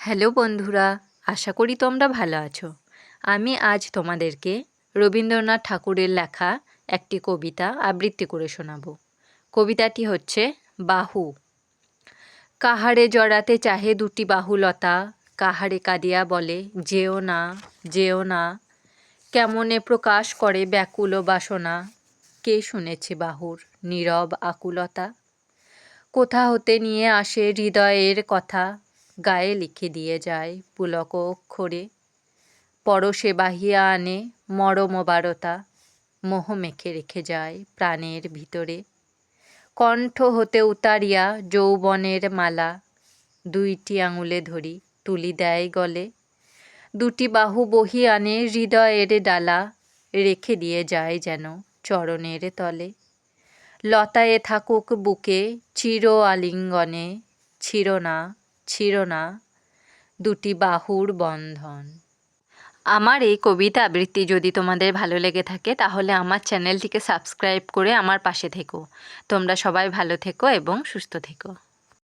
Hello বন্ধুরা, আশা করি তোমরা ভালো আছো। আমি আজ তোমাদেরকে রবীন্দ্রনাথ ঠাকুরের লেখা একটি কবিতা আবৃত্তি করে শোনাব। কবিতাটি হচ্ছে বাহু। কাহারে জড়াতে চাহে দুটি বাহুলতা, কাহারে কাঁদিয়া বলে, যেও না যেও না। কেমনে প্রকাশ করে ব্যাকুল বাসনা? কে শুনেছে বাহুর নীরব আকুলতা? কোথা হতে নিয়ে আসে হৃদয়ের কথা? গায়ে লিখে দিয়ে যায় পুলক অক্ষরে। পরশে বাহিয়া আনে মরমবারতা, মোহ মেখে রেখে যায় প্রাণের ভিতরে। কণ্ঠ হতে উতারিয়া যৌবনের মালা, দুইটি আঙুলে ধরি তুলি দেয় গলে। দুটি বাহু বহি আনে হৃদয়ের ডালা, রেখে দিয়ে যায় যেন চরণের তলে। লতায়ে থাকুক বুকে চির আলিঙ্গনে ছিঁড়ো ছিঁড়ো না। দুটি বাহুর বন্ধন। আমার এই কবিতা আবৃত্তি যদি তোমাদের ভালো লেগে থাকে, তাহলে আমার চ্যানেলটিকে সাবস্ক্রাইব করে আমার পাশে থেকো। তোমরা সবাই ভালো থেকো এবং সুস্থ থেকো।